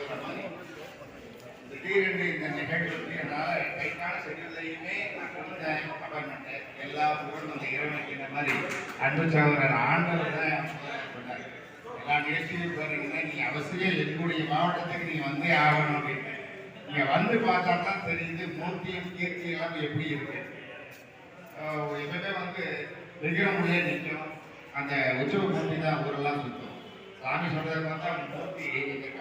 சொல்லி திடீரென்று இந்த நிகழ்வுக்கு என்னால் கைக்கால செடிகளையுமே நான் கொடுத்தேன் அப்பார்ட்மெண்ட்டு எல்லா புகழும் அந்த இறைவனுக்கு இந்த மாதிரி அன்பு சகோதரர் ஆண்டவர் தான் சொன்னார். எல்லா நிகழ்ச்சியும் பாருங்கன்னா நீ அவசியம் எங்களுடைய மாவட்டத்துக்கு நீ வந்தே ஆகணும் அப்படின்னு. நீங்க வந்து பார்த்தா தான் தெரியுது மூர்த்தியும் கீர்த்தியெல்லாம் எப்படி இருக்கு. ஆஹ் எப்பவுமே வந்து விக்கிரமுடியே நிற்கும். அந்த உற்சவ மூர்த்தி தான் ஊரெல்லாம் சுற்றும் சாமி சொல்றதை பார்த்தா மூர்த்தி எங்க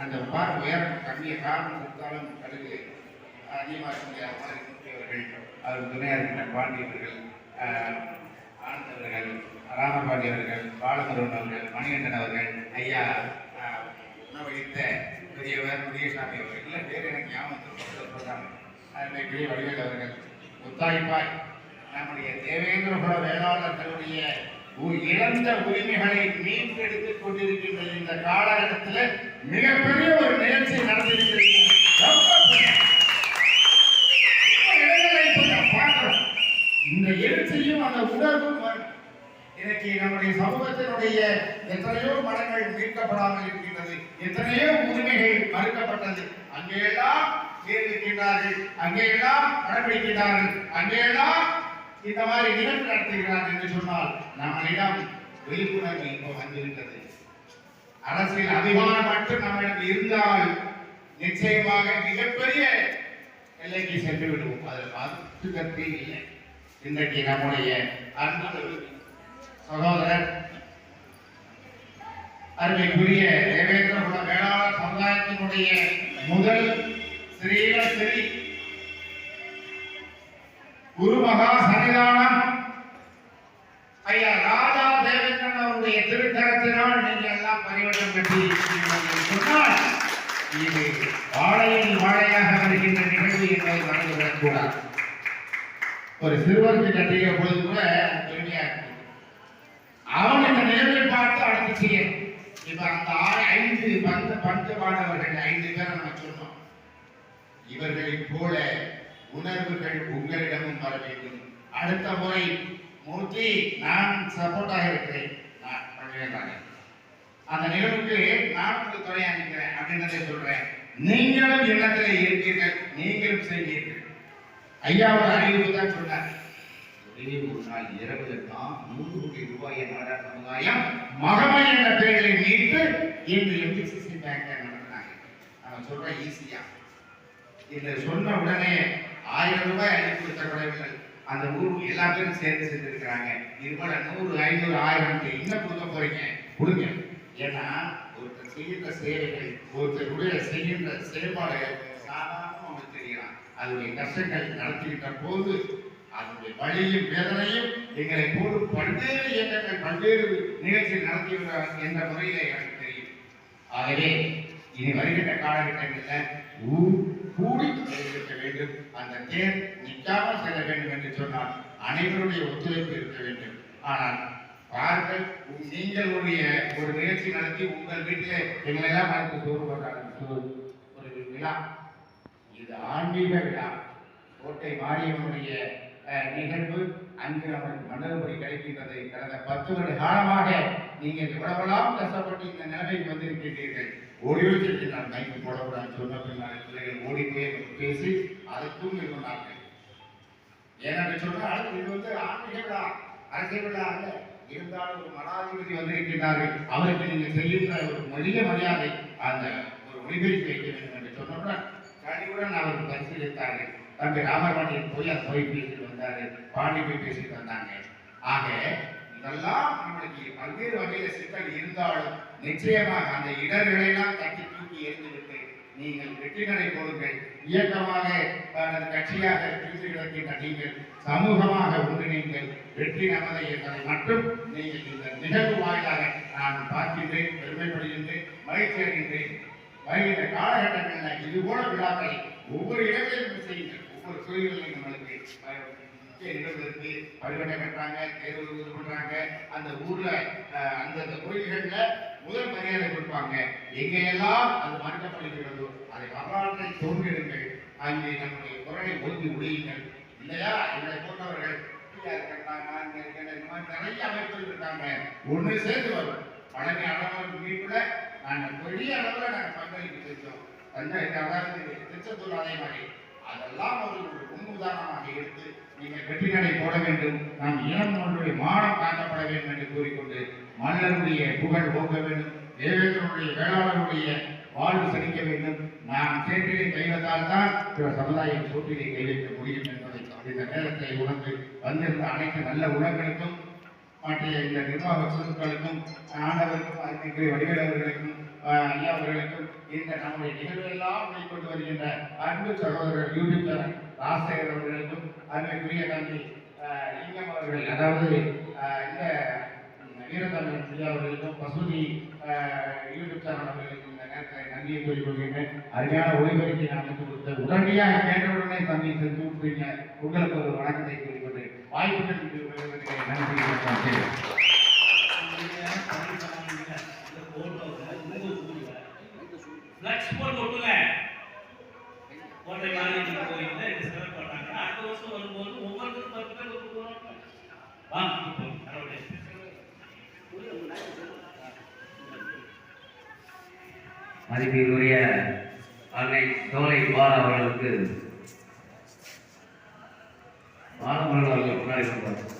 அந்த பார் உயரம் கம்மிய காரணம் கொடுத்தாலும் கடுகு அதிகமாக இருக்க மாதிரி முக்கியவர்கள் அவர் துணையாக இருக்கிற பாண்டியவர்கள் ஆனந்தவர்கள் ராமபாண்டி அவர்கள் பாலமுருகன் அவர்கள் மணிகண்டன் அவர்கள் ஐயா உணவளித்த பெரியவர் முதியசாமி அவர்கள் இல்லை பேர் எனக்கு ஞாபகம் சொல்றாங்க அதுமாதிரி பெரிய வடிவேல் அவர்கள் முத்தாய்ப்பாய் நம்முடைய தேவேந்திர குல வேளாளர்களுடைய இழந்த உரிமைகளை மீட்டெடுத்துக் கொண்டிருக்கின்ற இந்த காலகட்டத்தில் மிகப்பெரிய ஒரு நிகழ்ச்சி நடந்திருக்கிறது இந்த எழுச்சியும் அந்த உணர்வும் வரும். இன்னைக்கு நம்முடைய சமூகத்தினுடைய எத்தனையோ மனங்கள் மீட்கப்படாமல் இருக்கின்றது எத்தனையோ உரிமைகள் மறுக்கப்பட்டது அங்கேயெல்லாம் இருக்கின்றார்கள் அங்கேயெல்லாம் கடைபிடிக்கிறார்கள் அங்கேயெல்லாம் இந்த மாதிரி நிகழ்வு நடத்துகிறார் என்று சொன்னால் நம்மளிடம் விழிப்புணர்வு இப்போ வந்திருக்கிறது. அரசியல் அதிகாரம் மட்டும் நம்மிடம் இருந்தால் நிச்சயமாக மிகப்பெரிய எல்லைக்கு சென்று விடுவோம். அதில் மாற்று இல்லை. இன்றைக்கு நம்முடைய அன்பு சகோதரர் அருமைக்குரிய தேவேந்திர குல வேளாளர் சமுதாயத்தினுடைய முதல் ஸ்ரீலஸ்ரீ குருமகா சன்னிதானம் ஐயா ராஜா தேவேந்திரன் அவருடைய திருக்கரத்தினால் நீங்கள் எல்லாம் பரிவர்த்தம் கட்டி சொன்னால் இது வாழையில் வாழையாக வருகின்ற நிகழ்வு என்பதை மறந்துவிடக் கூடாது ஒரு சிறுவருக்கு கட்டிய பொழுது கூட பெருமையா இருக்கு. அவன் இந்த நிகழ்வை பார்த்து அடுத்து செய்யணும் இப்ப அந்த ஆறு ஐந்து பந்த பந்து பாண்டவர்கள் ஐந்து பேரை நம்ம சொன்னோம். இவர்களைப் போல உணர்வுகள் உங்களிடமும் வர வேண்டும். அடுத்த முறை மூர்த்தி நான் சப்போர்ட்டாக இருக்கிறேன் நான் பண்ணுவேன் அந்த நிகழ்வுக்கு நான் உங்களுக்கு துணையா நிற்கிறேன் அப்படின்றதை சொல்றேன். நீங்களும் எண்ணத்திலே இருக்கீர்கள். நீங்களும் செய்வீர்கள். ஐயா ஒரு அறிவிப்பு தான் சொன்னார். ஒரே ஒரு நாள் இரவு தான் நூறு கோடி ரூபாய் நாடா சமுதாயம் மகமை என்ற பெயர்களை மீட்டு இன்று எம்பிசிசி பேங்க் நடத்தினாங்க. அவன் சொல்றோம் ஈஸியா இதை சொன்ன உடனே ஆயிரம் ரூபாய் அனுப்பி கொடுத்த குறைவுகள். அந்த ஊர் எல்லாத்தையும் சேர்த்து சேர்ந்து செஞ்சிருக்கிறாங்க. இது போல நூறு ஐநூறு ஆயிரம் என்ன கொடுக்க போறீங்க? கொடுங்க. ஏன்னா ஒருத்தர் செய்கின்ற சேவைகள் ஒருத்தருடைய செய்கின்ற செயல்பாடுகள் சாதாரண அவங்களுக்கு தெரியலாம் அதனுடைய கஷ்டங்கள் நடத்திவிட்ட போது அதனுடைய வழியும் வேதனையும் எங்களை போது பல்வேறு இயக்கங்கள் பல்வேறு நிகழ்ச்சி நடத்தியுள்ளார் என்ற முறையில எனக்கு தெரியும். ஆகவே இனி வருகின்ற காலகட்டங்களில் ஊர் கூடி செயல்படுத்த வேண்டும். அந்த தேர் நிற்காமல் செல்ல வேண்டும் என்று சொன்னால் அனைவருடைய ஒத்துழைப்பு இருக்க வேண்டும். ஆனால் பாருங்கள் நீங்கள் உடைய ஒரு நிகழ்ச்சி நடத்தி உங்கள் வீட்டிலே எங்களெல்லாம் அழைத்து சோறு போட்டாங்க ஒரு விழா. இது ஆன்மீக விழா. கோட்டை மாரியம்மனுடைய நிகழ்வு அங்கு அவன் மண்டலபுரி கிடைக்கின்றது. கடந்த பத்து வருட காலமாக நீங்கள் எவ்வளவெல்லாம் கஷ்டப்பட்டு இந்த நிலைமைக்கு வந்திருக்கின்றீர்கள் ஓடி ஒழிச்சிருக்கு நான் மைக்கு போடக்கூடாதுன்னு சொன்ன பின்னால் பிள்ளைகள் ஓடி போய் பேசி அதை தூங்கி கொண்டாங்க ஏன்னு சொன்னால் இது வந்து ஆன்மீக விழா அரசியல் விழா அல்ல. இருந்தாலும் ஒரு மடாதிபதி வந்திருக்கிறார்கள் அவருக்கு நீங்கள் செல்லுகிற ஒரு மொழிய மரியாதை அந்த ஒரு ஒளிபெருக்கி வைக்க வேண்டும் என்று சொன்னவுடன் கழிவுடன் அவர்கள் பரிசீலித்தார்கள். தம்பி ராமபாண்டியன் போய் அந்த போய் பேசிட்டு வந்தார்கள் பாண்டி போய் பேசிட்டு வந்தாங்க. ஆக இதெல்லாம் நம்மளுக்கு பல்வேறு வகையில சிக்கல் இருந்தாலும் நிச்சயமாக அந்த இடர்களை தட்டி தூக்கி எறிந்துவிட்டு நீங்கள் வெற்றிகளை கொடுங்கள். இயக்கமாக கட்சியாக பிரிந்து கிடக்கின்ற நீங்கள் சமூகமாக ஒன்றிணைங்கள். வெற்றி நமதை என்பதை மட்டும் நீங்கள் இந்த நிகழ்வு வாயிலாக நான் பார்க்கின்றேன் பெருமைப்படுகின்றேன் மகிழ்ச்சி அடைகின்றேன். வருகின்ற காலகட்டங்களில் இது போல விழாக்களை ஒவ்வொரு இடங்களிலும் செய்யுங்கள். ஒவ்வொரு சூழ்நிலையும் நம்மளுக்கு கட்டுறாங்க தேர்வு இது பண்றாங்க. அந்த ஊர்ல அந்தந்த கோயில்கள்ல முதல் மரியாதை கொடுப்பாங்க. எங்கெல்லாம் அது மறுக்கப்படுகிறதோ அதை வரலாற்றை தோன்றிடுங்கள். அங்கே நம்முடைய குரலை ஒதுக்கி முடியுங்கள் இல்லையா? எங்களை போன்றவர்கள் நிறைய அமைப்புகள் இருக்காங்க. ஒண்ணு சேர்ந்து வரும். பழனி அழகர் கூட நாங்கள் பெரிய அளவில் நாங்கள் பங்களிப்பு செஞ்சோம். தஞ்சை திருச்செந்தூர் அதே மாதிரி. அதெல்லாம் அவர்களுடைய முன் உதாரணமாக எடுத்து நீங்கள் வெற்றிநடை போட வேண்டும். நாம் இளம் ஒன்றுடைய மானம் காக்கப்பட வேண்டும் என்று கூறிக்கொண்டு மன்னருடைய புகழ் போக்க வேண்டும். தேவேந்திரனுடைய வேளாளருடைய வாழ்வு செழிக்க வேண்டும். நாம் சேற்றிலே கைவத்தால் தான் பிற சமுதாயம் சோற்றிலே கைவிக்க முடியும் என்பதை இந்த நேரத்தை உணர்ந்து வந்திருந்த அனைத்து நல்ல உலகளுக்கும் மற்ற இந்த நிர்வாக குழுக்களுக்கும் ஆண்டவருக்கும் அறிஞர்கள் வடிவேல் அவர்களுக்கும் ஐயா அவர்களுக்கும் இந்த நம்முடைய நிகழ்வெல்லாம் மேற்கொண்டு வருகின்ற அன்பு சகோதரர் யூடியூப் சேனல் ராசேகர் அவர்களுக்கும் அருமைக்குரிய தம்பி ஆஹ், லிங்கம் அவர்கள் அதாவது இந்த வீரத்தமிழ் ஐயா அவர்களுக்கும் பசுதி யூடியூப் சேனல் அவர்களுக்கும் இந்த நேரத்தில் நன்றியை கூறிக் கொள்கின்றேன் அருமையான ஒளிபரப்பை அமைத்து கொடுத்த உடனடியாக கேட்டவுடனே தம்பி செஞ்சு விட்டுறீங்க உங்களுக்கு ஒரு வணக்கத்தை கூறிக்கொண்டு வாய்ப்புகளுக்கு நன்றி போட்டு கோட்டை இது பண்ணாங்க அடுத்த வருஷம் வரும்போது ஒவ்வொருத்தரும் பத்து பேர் ஒரு போறாங்க வாங்க கடவுளே மதிப்பிற்குரிய அன்னை தோலை பாலா அவர்களுக்கு பாலமுருகன் அவர்கள் முன்னாடி